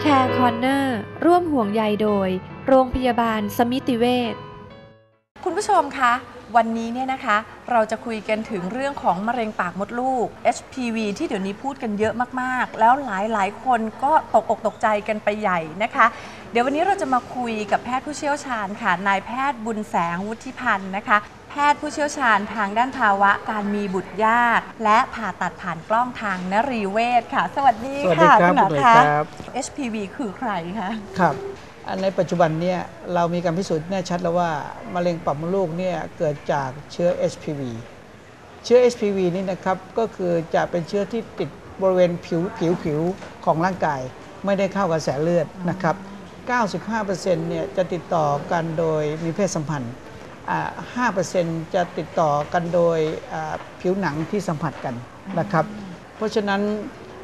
แคร์คอนเนอร์ร่วมห่วงใยโดย โรงพยาบาลสมิติเวช คุณผู้ชมคะ วันนี้เนี่ยนะคะ เราจะคุยกันถึงเรื่องของมะเร็งปากมดลูก HPV ที่เดี๋ยวนี้พูดกันเยอะมากๆ แล้วหลายๆ คนก็ตกอกตกใจกันไปใหญ่นะคะ เดี๋ยววันนี้เราจะมาคุยกับแพทย์ผู้เชี่ยวชาญค่ะ นายแพทย์บุญแสงวุฒิพันธ์นะคะ แพทย์ผู้เชี่ยวชาญทางด้านภาวะการมีบุตรยาก และผ่าตัดผ่านกล้องทางนรีเวชค่ะ สวัสดีสวัสดีค่ะครับคุณหมอคุณหนุ่ยคะ ครับ HPV คือใครคะ ครับอัน ในปัจจุบันเนี่ยเรามีการพิสูจน์แน่ชัดแล้วว่ามะเร็งปากมดลูกเนี่ยเกิดจากเชื้อ HPV เชื้อ HPV นี่นะครับก็คือจะเป็นเชื้อที่ติดบริเวณผิวผิวผิวของร่างกาย ไม่ได้เข้ากระแสเลือดนะครับ 95%เนี่ยจะติดต่อกันโดยมีเพศสัมพันธ์ 5%จะติดต่อกันโดยผิวหนังที่สัมผัสกันนะครับ เพราะฉะนั้น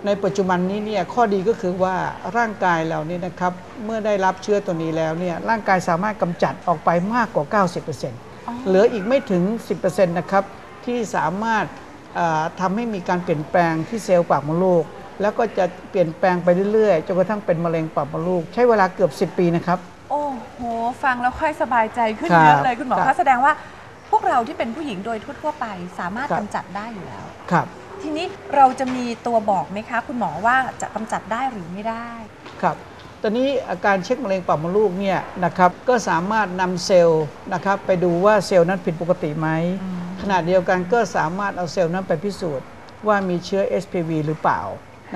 ในปัจจุบันนี้เนี่ยข้อดีก็คือว่าร่างกายเรานี่นะครับเมื่อได้รับเชื้อตัวนี้แล้วเนี่ยร่างกายสามารถกำจัดออกไปมากกว่า 90%เหลืออีกไม่ถึง 10%นะครับที่สามารถอ่าทำาให้มีการเปลี่ยนแปลงที่เซลล์ปากมดลูก แล้วก็จะเปลี่ยนแปลงไปเรื่อยๆจนกระทั่งเป็นมะเร็งปากมดลูก ใช้เวลาเกือบ 10 ปีนะครับ โอ้โห ฟังแล้วค่อยสบายใจขึ้นครับเยอะเลยคุณหมอครัคะบแสดงว่าพ วกเราที่เป็นผู้หญิงโดยทั่วๆไปสามารถครับ กำจัดได้อยู่แล้ว ครับ ทีนี้เราจะมีตัวบอกไหมคะ คุณหมอว่าจะกำจัดได้หรือไม่ได้ ครับตอนนี้อาการเช็คมะเร็งปากมดลูกเนี่ยนะครับ ก็สามารถนำเซลล์นะครับไปดูว่าเซลล์นั้นผิดปกติไหมขณะเดียวกันก็สามารถเอาเซลล์นั้นไปพิสูจน์ว่ามีเชื้อ HPV หรือเปล่า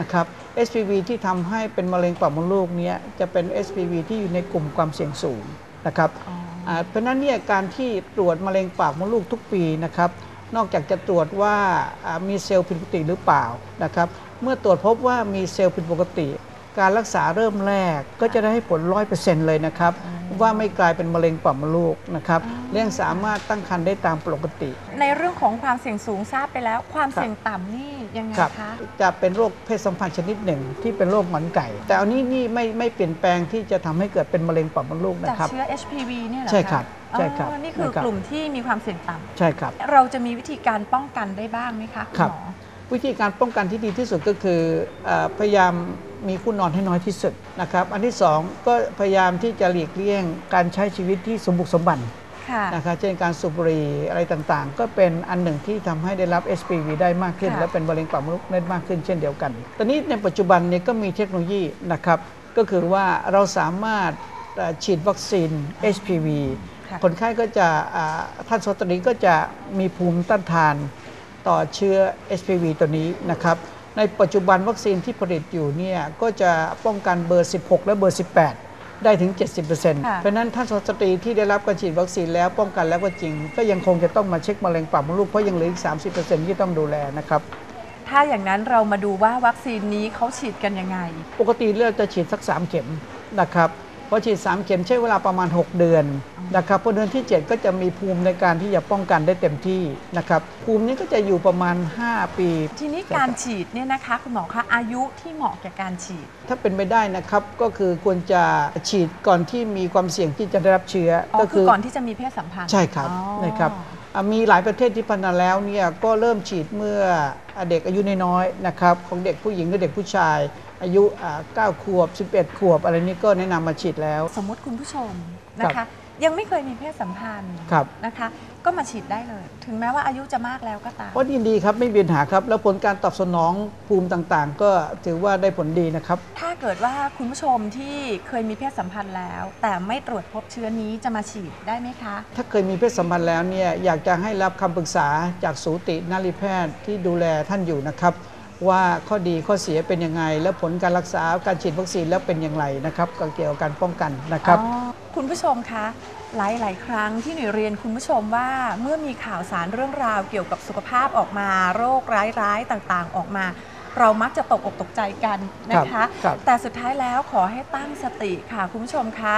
นะครับ HPV ที่ทำให้เป็นมะเร็งปากมดลูกเนี้ยจะเป็น HPV ที่อยู่ในกลุ่มความเสี่ยงสูงนะครับ อ๋ออ่า เพราะนั้นเนี่ยการที่ตรวจมะเร็งปากมดลูกทุกปีนะครับนอกจากจะตรวจว่ามีเซลล์ผิดปกติหรือเปล่านะครับเมื่อตรวจพบว่ามีเซลล์ผิดปกติ การรักษาเริ่มแรกก็จะได้ให้ผล100%เลยนะครับ ว่าไม่กลายเป็นมะเร็งปากมดลูกนะครับเลี้ยงสามารถตั้งครรภ์ได้ตามปกติ ในเรื่องของความเสี่ยงสูงทราบไปแล้ว ความเสี่ยงต่ำนี่ยังไงครับคะจะเป็นโรคเพศสัมพันธ์ชนิดหนึ่งที่เป็นโรคหงอนไก่ แต่อันนี้นี่ไม่ไม่เปลี่ยนแปลงที่จะทำให้เกิดเป็นมะเร็งปากมดลูกจากนะครับเชื้อ HPV เนี่ยเหรอคะใช่ครับใช่ครับอ๋อนี่คือนะครับกลุ่มที่มีความเสี่ยงต่ำใช่ครับ เราจะมีวิธีการป้องกันได้บ้างไหมคะคุณครับหมอวิธีการป้องกันที่ดีที่สุดก็คือเออพยายาม มีคู่นอนให้น้อยที่สุดนะครับ อันที่สองก็พยายามที่จะหลีกเลี่ยงการใช้ชีวิตที่สมบุกสมบันค่ะนะครับเช่นการสูบบุหรี่อะไรต่างๆ ก็เป็นอันหนึ่งที่ทำให้ได้รับ HPV ได้มากขึ้นค่ะและเป็นมะเร็งปากมดลูกได้มากขึ้นเช่นเดียวกัน ตอนนี้ในปัจจุบันนี้ก็มีเทคโนโลยีนะครับ ก็คือว่าเราสามารถเอ่อฉีดวัคซีน HPV ค่ะคนไข้ก็จะอ่าท่านสตรีก็จะมีภูมิต้านทานต่อเชื้อ HPV ตัวนี้นะครับ ในปัจจุบันวัคซีนที่ผลิตอยู่เนี่ยก็จะป้องกันเบอร์ 16 และเบอร์ 18 ได้ถึง 70%เพราะค่ะฉะนั้นท่านสตรีที่ได้รับการฉีดวัคซีนแล้วป้องกันแล้วก็จริง ก็ยังคงจะต้องมาเช็คมะเร็งปากมดลูกเพราะยังเหลืออีก 30%ที่ต้องดูแลนะครับถ้าอย่างนั้นเรามาดูว่าวัคซีนนี้เขาฉีดกันยังไง ปกติเลือดจะฉีดสัก 3 เข็มนะครับ พอฉีด 3 เข็มใช้เวลาประมาณ 6 เดือนนะครับพอเดือนที่ 7 ก็จะมีภูมิในการที่จะป้องกันได้เต็มที่นะครับภูมินี้ก็จะอยู่ประมาณ 5 ปี ทีนี้การฉีดเนี่ยนะคะคุณหมอคะอายุที่เหมาะแก่การฉีด ถ้าเป็นไปได้นะครับก็คือควรจะฉีดก่อนที่มีความเสี่ยงที่จะได้รับเชื้ออ๋อก็คือก่อนที่จะมีเพศสัมพันธ์ใช่ครับอ๋อนะครับอะ มีหลายประเทศที่พัฒนาแล้วเนี่ยก็เริ่มฉีดเมื่อเด็กอายุน้อยๆนะครับของเด็กผู้หญิงหรือเด็กผู้ชาย อายุอ่า9ขวบ 11 ขวบ อะไรนี้ก็แนะนำมาฉีดแล้ว สมมติคุณผู้ชมนะครัคะบ ยังไม่เคยมีเพศสัมพันธ์ครับ นะคะ ก็มาฉีดได้เลย ถึงแม้ว่าอายุจะมากแล้วก็ตาม ก็ยินดีครับไม่มีปัญหาครับ แล้วผลการตอบสนองภูมิต่างๆ ก็ถือว่าได้ผลดีนะครับ ถ้าเกิดว่าคุณผู้ชมที่เคยมีเพศสัมพันธ์แล้ว แต่ไม่ตรวจพบเชื้อนี้จะมาฉีดได้ไหมคะ ถ้าเคยมีเพศสัมพันธ์แล้วเนี่ยอยากจะให้รับคำปรึกษาจากสูตินารีแพทย์ที่ดูแลท่านอยู่นะครับ ว่าข้อดีข้อเสียเป็นยังไง และผลการรักษาการฉีดวัคซีนแล้วเป็นอย่างไรนะครับก็เกี่ยวกับการป้องกันนะครับคุณผู้ชมคะหลายๆครั้งที่หนูเรียนคุณผู้ชมว่าเมื่อมีข่าวสารเรื่องราวเกี่ยวกับสุขภาพออกมา โรคร้ายๆต่างๆออกมา เรามักจะตกอกตกใจกันนะคะครับแต่สุดท้ายแล้วขอให้ตั้งสติค่ะคุณผู้ชมคะ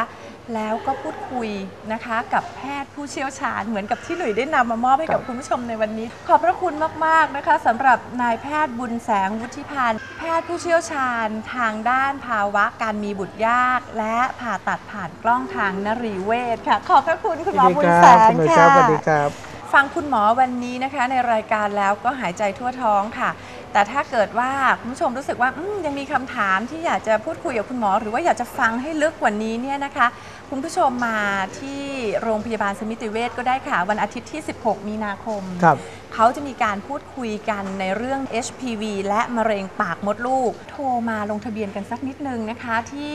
แล้วก็พูดคุยนะคะกับแพทย์ผู้เชี่ยวชาญเหมือนกับที่หนุ่ยได้นำมามอบให้กับคุณผู้ชมในวันนี้ ขอบพระคุณมาก ๆ นะคะสำหรับนายแพทย์บุญแสงวุฒิพันธ์แพทย์ผู้เชี่ยวชาญทางด้านภาวะการมีบุตรยาก และผ่าตัดผ่านกล้องทางนรีเวชค่ะ ขอบพระคุณคุณหมอบุญแสงคุณหนุ่ยคค่ะรับสวัสดีครับฟังคุณหมอวันนี้นะคะในรายการแล้วก็หายใจทั่วท้องค่ะ แต่ถ้าเกิดว่าคุณผู้ชมรู้สึกว่าอืมยังมีคำถามที่อยากจะพูดคุยกับคุณหมอ หรือว่าอยากจะฟังให้ลึกกว่านี้เนี่ยนะคะ คุณผู้ชมมาที่โรงพยาบาลสมิติเวชก็ได้ค่ะ วันอาทิตย์ที่ 16 มีนาคมครับเขาจะมีการพูดคุยกันในเรื่อง HPV และมะเร็งปากมดลูก โทรมาลงทะเบียนกันสักนิดนึงนะคะที่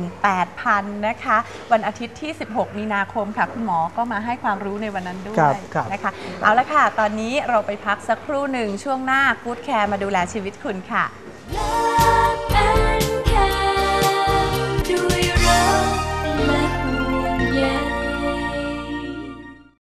02-711-8000 นะคะ วันอาทิตย์ที่ 16 มีนาคมค่ะ คุณหมอก็มาให้ความรู้ในวันนั้นด้วครัยบครับนะคะ เอาละค่ะ ตอนนี้เราไปพักสักครู่หนึ่งช่วงหน้ากู๊ดแคร์มาดูแลชีวิตคุณค่ะ